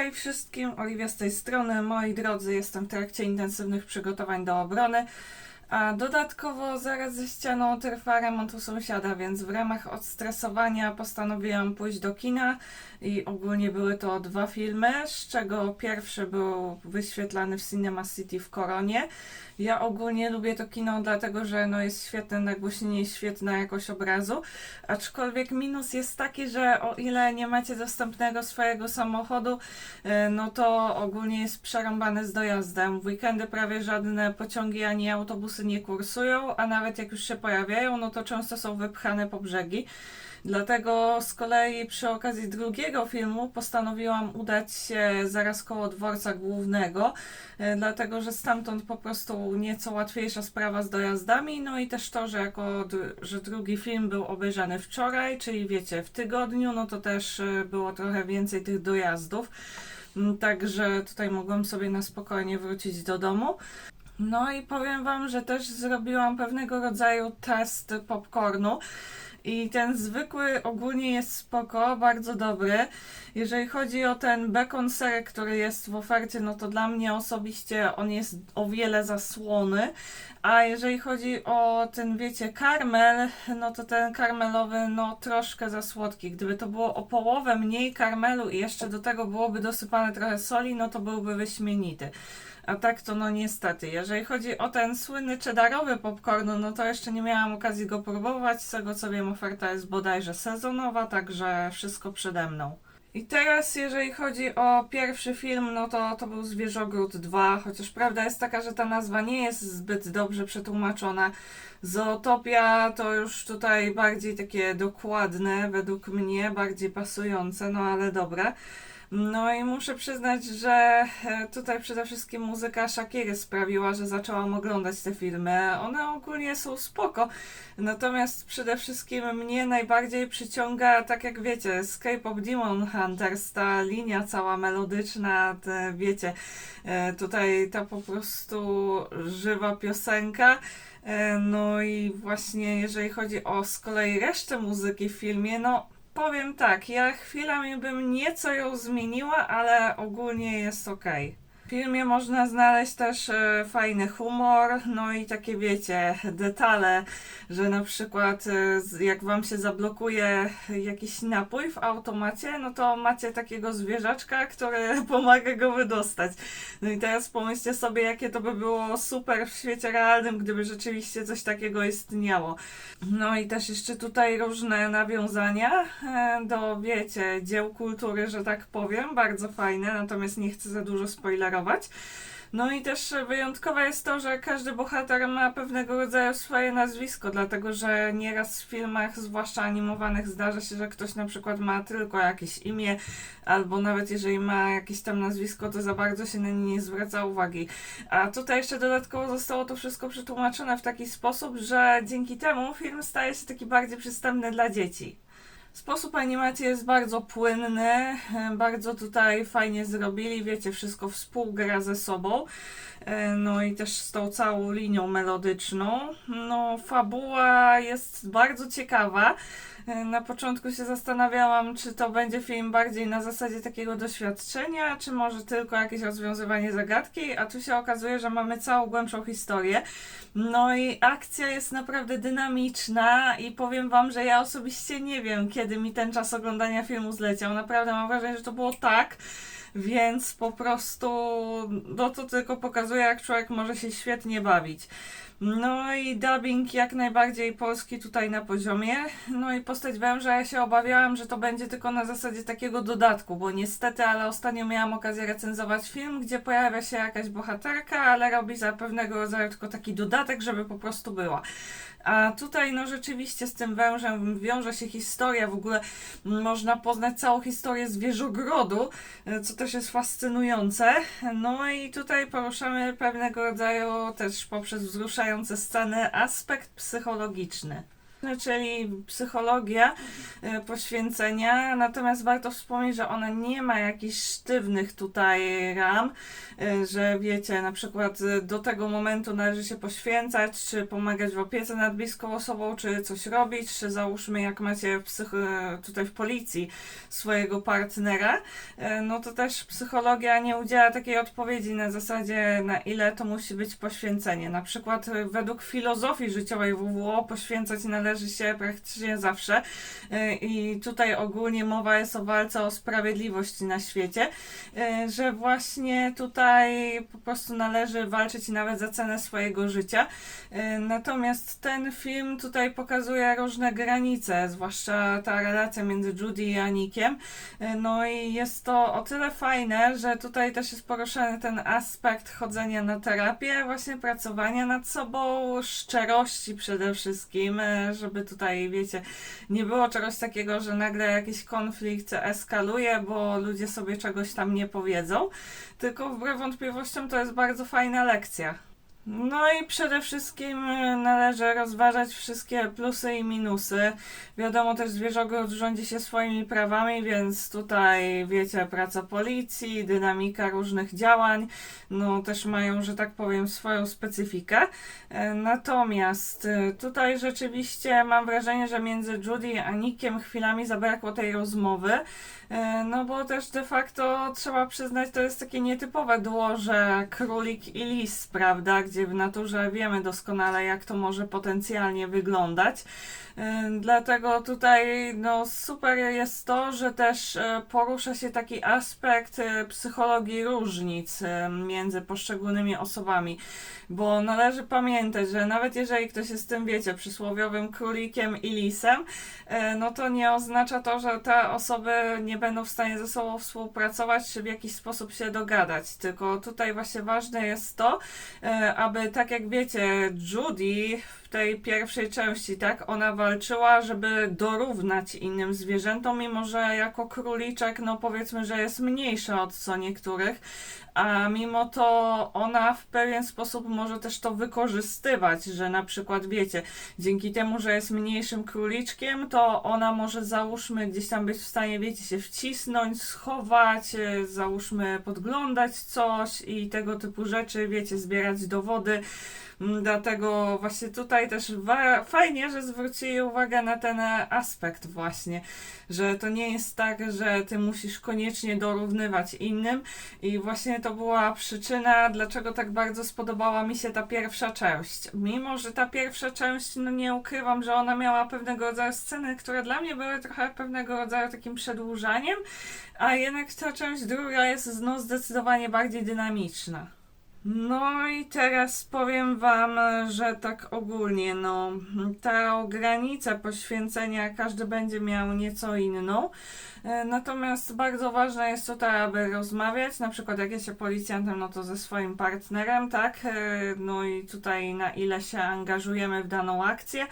Hej wszystkim, Oliwia z tej strony. Moi drodzy, jestem w trakcie intensywnych przygotowań do obrony. A dodatkowo zaraz ze ścianą trwa remont u sąsiada, więc w ramach odstresowania postanowiłam pójść do kina i ogólnie były to dwa filmy, z czego pierwszy był wyświetlany w Cinema City w Koronie. Ja ogólnie lubię to kino, dlatego że no jest świetne nagłośnienie, świetna jakość obrazu, aczkolwiek minus jest taki, że o ile nie macie dostępnego swojego samochodu, e, no to ogólnie jest przerąbane z dojazdem. W weekendy prawie żadne pociągi ani autobusy nie kursują, a nawet jak już się pojawiają, no to często są wypchane po brzegi. Dlatego z kolei przy okazji drugiego filmu postanowiłam udać się zaraz koło dworca głównego, e, dlatego że stamtąd po prostu nieco łatwiejsza sprawa z dojazdami, no i też to, że jako że drugi film był obejrzany wczoraj, czyli wiecie, w tygodniu, no to też e, było trochę więcej tych dojazdów. Mm, Także tutaj mogłam sobie na spokojnie wrócić do domu. No i powiem Wam, że też zrobiłam pewnego rodzaju test popcornu. I ten zwykły ogólnie jest spoko, bardzo dobry. Jeżeli chodzi o ten bacon serek, który jest w ofercie, no to dla mnie osobiście on jest o wiele za słony. A jeżeli chodzi o ten, wiecie, karmel, no to ten karmelowy, no troszkę za słodki. Gdyby to było o połowę mniej karmelu i jeszcze do tego byłoby dosypane trochę soli, no to byłby wyśmienity. A tak to no niestety. Jeżeli chodzi o ten słynny cheddarowy popcorn, no to jeszcze nie miałam okazji go próbować. Z tego co wiem, oferta jest bodajże sezonowa, także wszystko przede mną. I teraz, jeżeli chodzi o pierwszy film, no to to był Zwierzogród 2, chociaż prawda jest taka, że ta nazwa nie jest zbyt dobrze przetłumaczona. Zootopia to już tutaj bardziej takie dokładne, według mnie, bardziej pasujące, no ale dobra. No i muszę przyznać, że e, tutaj przede wszystkim muzyka Shakiry sprawiła, że zaczęłam oglądać te filmy. One ogólnie są spoko, natomiast przede wszystkim mnie najbardziej przyciąga, tak jak wiecie, Escape of Demon Hunters, ta linia cała melodyczna, te, wiecie, e, tutaj ta po prostu żywa piosenka. E, No i właśnie jeżeli chodzi o z kolei resztę muzyki w filmie, no powiem tak, ja chwilami bym nieco ją zmieniła, ale ogólnie jest ok. W filmie można znaleźć też e, fajny humor, no i takie wiecie, detale, że na przykład e, jak wam się zablokuje jakiś napój w automacie, no to macie takiego zwierzaczka, który pomaga go wydostać. No i teraz pomyślcie sobie, jakie to by było super w świecie realnym, gdyby rzeczywiście coś takiego istniało. No i też jeszcze tutaj różne nawiązania e, do, wiecie, dzieł kultury, że tak powiem, bardzo fajne, natomiast nie chcę za dużo spoilerować. No i też wyjątkowe jest to, że każdy bohater ma pewnego rodzaju swoje nazwisko, dlatego że nieraz w filmach, zwłaszcza animowanych, zdarza się, że ktoś na przykład ma tylko jakieś imię, albo nawet jeżeli ma jakieś tam nazwisko, to za bardzo się na nie nie zwraca uwagi. A tutaj jeszcze dodatkowo zostało to wszystko przetłumaczone w taki sposób, że dzięki temu film staje się taki bardziej przystępny dla dzieci. Sposób animacji jest bardzo płynny, e, bardzo tutaj fajnie zrobili, wiecie, wszystko współgra ze sobą. E, No i też z tą całą linią melodyczną. No, fabuła jest bardzo ciekawa. Na początku się zastanawiałam, czy to będzie film bardziej na zasadzie takiego doświadczenia, czy może tylko jakieś rozwiązywanie zagadki, a tu się okazuje, że mamy całą głębszą historię. No i akcja jest naprawdę dynamiczna i powiem wam, że ja osobiście nie wiem, kiedy mi ten czas oglądania filmu zleciał. Naprawdę mam wrażenie, że to było tak, więc po prostu no to tylko pokazuje, jak człowiek może się świetnie bawić. No i dubbing jak najbardziej polski tutaj na poziomie. No i postać węża ja się obawiałam, że to będzie tylko na zasadzie takiego dodatku, bo niestety, ale ostatnio miałam okazję recenzować film, gdzie pojawia się jakaś bohaterka, ale robi za pewnego rodzaju tylko taki dodatek, żeby po prostu była. A tutaj no rzeczywiście z tym wężem wiąże się historia, w ogóle można poznać całą historię zwierzogrodu, co też jest fascynujące. No i tutaj poruszamy pewnego rodzaju też poprzez sceny aspekt psychologiczny. Czyli psychologia e, poświęcenia, natomiast warto wspomnieć, że ona nie ma jakichś sztywnych tutaj ram, e, że wiecie, na przykład e, do tego momentu należy się poświęcać, czy pomagać w opiece nad bliską osobą, czy coś robić, czy załóżmy jak macie tutaj w policji swojego partnera, no to też psychologia nie udziela takiej odpowiedzi na zasadzie na ile to musi być poświęcenie. Na przykład według filozofii życiowej WWO poświęcać należy się praktycznie zawsze E, i tutaj ogólnie mowa jest o walce o sprawiedliwość na świecie, e, że właśnie tutaj po prostu należy walczyć nawet za cenę swojego życia. E, Natomiast ten film tutaj pokazuje różne granice, zwłaszcza ta relacja między Judy i Anikiem. No i jest to o tyle fajne, że tutaj też jest poruszany ten aspekt chodzenia na terapię, właśnie pracowania nad sobą, szczerości przede wszystkim, żeby tutaj, wiecie, nie było czegoś takiego, że nagle jakiś konflikt eskaluje, bo ludzie sobie czegoś tam nie powiedzą, tylko wbrew wątpliwościom to jest bardzo fajna lekcja. No i przede wszystkim e, należy rozważać wszystkie plusy i minusy. Wiadomo też, zwierzogród rządzi się swoimi prawami, więc tutaj, wiecie, praca policji, dynamika różnych działań, no też mają, że tak powiem, swoją specyfikę. E, Natomiast e, tutaj rzeczywiście mam wrażenie, że między Judy a Nickiem chwilami zabrakło tej rozmowy. No bo też de facto trzeba przyznać, to jest takie nietypowe duo, że królik i lis, prawda? Gdzie w naturze wiemy doskonale, jak to może potencjalnie wyglądać. E, Dlatego tutaj no, super jest to, że też e, porusza się taki aspekt e, psychologii różnic między poszczególnymi osobami. Bo należy pamiętać, że nawet jeżeli ktoś jest tym, wiecie, przysłowiowym królikiem i lisem, no to nie oznacza to, że te osoby nie będą w stanie ze sobą współpracować, czy w jakiś sposób się dogadać. Tylko tutaj właśnie ważne jest to, aby tak jak wiecie, Judy tej pierwszej części, tak, ona walczyła, żeby dorównać innym zwierzętom, mimo że jako króliczek, no powiedzmy, że jest mniejsza od co niektórych, a mimo to ona w pewien sposób może też to wykorzystywać, że na przykład wiecie, dzięki temu, że jest mniejszym króliczkiem, to ona może załóżmy gdzieś tam być w stanie, wiecie, się wcisnąć, schować, e, załóżmy podglądać coś i tego typu rzeczy, wiecie, zbierać dowody. Mm, Dlatego właśnie tutaj też fajnie, że zwrócili uwagę na ten e, aspekt właśnie, że to nie jest tak, że ty musisz koniecznie dorównywać innym i właśnie to była przyczyna, dlaczego tak bardzo spodobała mi się ta pierwsza część. Mimo, że ta pierwsza część, no nie ukrywam, że ona miała pewnego rodzaju sceny, które dla mnie były trochę pewnego rodzaju takim przedłużaniem, a jednak ta część druga jest no zdecydowanie bardziej dynamiczna. No i teraz powiem Wam, że tak ogólnie, no, ta granica poświęcenia każdy będzie miał nieco inną. E, Natomiast bardzo ważne jest tutaj, aby rozmawiać, na przykład jak jest się policjantem, no to ze swoim partnerem, tak? E, No i tutaj na ile się angażujemy w daną akcję.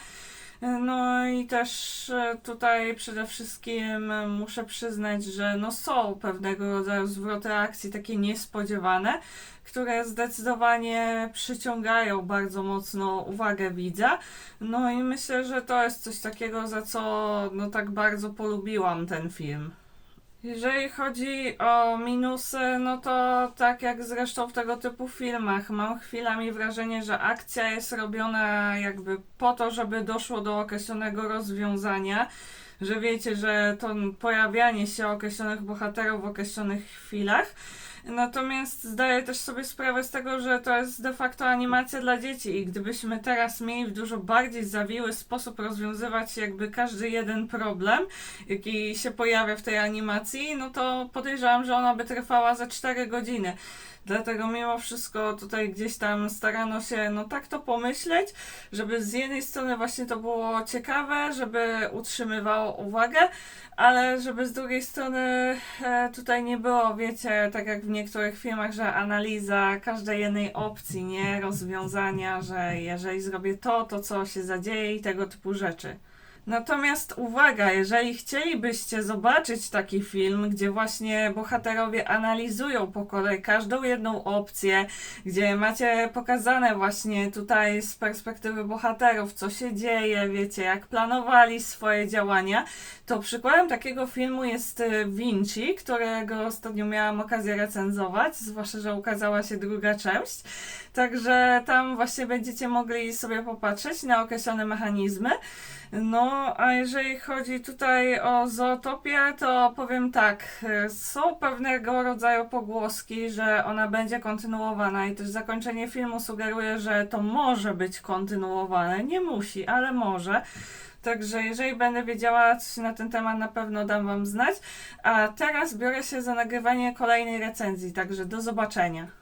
No i też e, tutaj przede wszystkim e, muszę przyznać, że no są pewnego rodzaju zwroty akcji takie niespodziewane, które zdecydowanie przyciągają bardzo mocno uwagę widza. No i myślę, że to jest coś takiego, za co no tak bardzo polubiłam ten film. Jeżeli chodzi o minusy, no to tak jak zresztą w tego typu filmach, mam chwilami wrażenie, że akcja jest robiona jakby po to, żeby doszło do określonego rozwiązania, że wiecie, że to pojawianie się określonych bohaterów w określonych chwilach. Natomiast zdaję też sobie sprawę z tego, że to jest de facto animacja dla dzieci i gdybyśmy teraz mieli w dużo bardziej zawiły sposób rozwiązywać jakby każdy jeden problem, jaki się pojawia w tej animacji, no to podejrzewam, że ona by trwała za 4 godziny. Dlatego mimo wszystko tutaj gdzieś tam starano się no tak to pomyśleć, żeby z jednej strony właśnie to było ciekawe, żeby utrzymywało uwagę, ale żeby z drugiej strony e, tutaj nie było, wiecie, tak jak w niektórych filmach, że analiza każdej jednej opcji, nie rozwiązania, że jeżeli zrobię to, to co się zadzieje i tego typu rzeczy. Natomiast uwaga, jeżeli chcielibyście zobaczyć taki film, gdzie właśnie bohaterowie analizują po kolei każdą jedną opcję, gdzie macie pokazane właśnie tutaj z perspektywy bohaterów, co się dzieje, wiecie, jak planowali swoje działania, to przykładem takiego filmu jest y, Vinci, którego ostatnio miałam okazję recenzować, zwłaszcza, że ukazała się druga część. Także tam właśnie będziecie mogli sobie popatrzeć na określone mechanizmy. No, a jeżeli chodzi tutaj o Zootopię, to powiem tak, y, są pewnego rodzaju pogłoski, że ona będzie kontynuowana i też zakończenie filmu sugeruje, że to może być kontynuowane. Nie musi, ale może. Także jeżeli będę wiedziała coś na ten temat, na pewno dam Wam znać. A teraz biorę się za nagrywanie kolejnej recenzji, także do zobaczenia.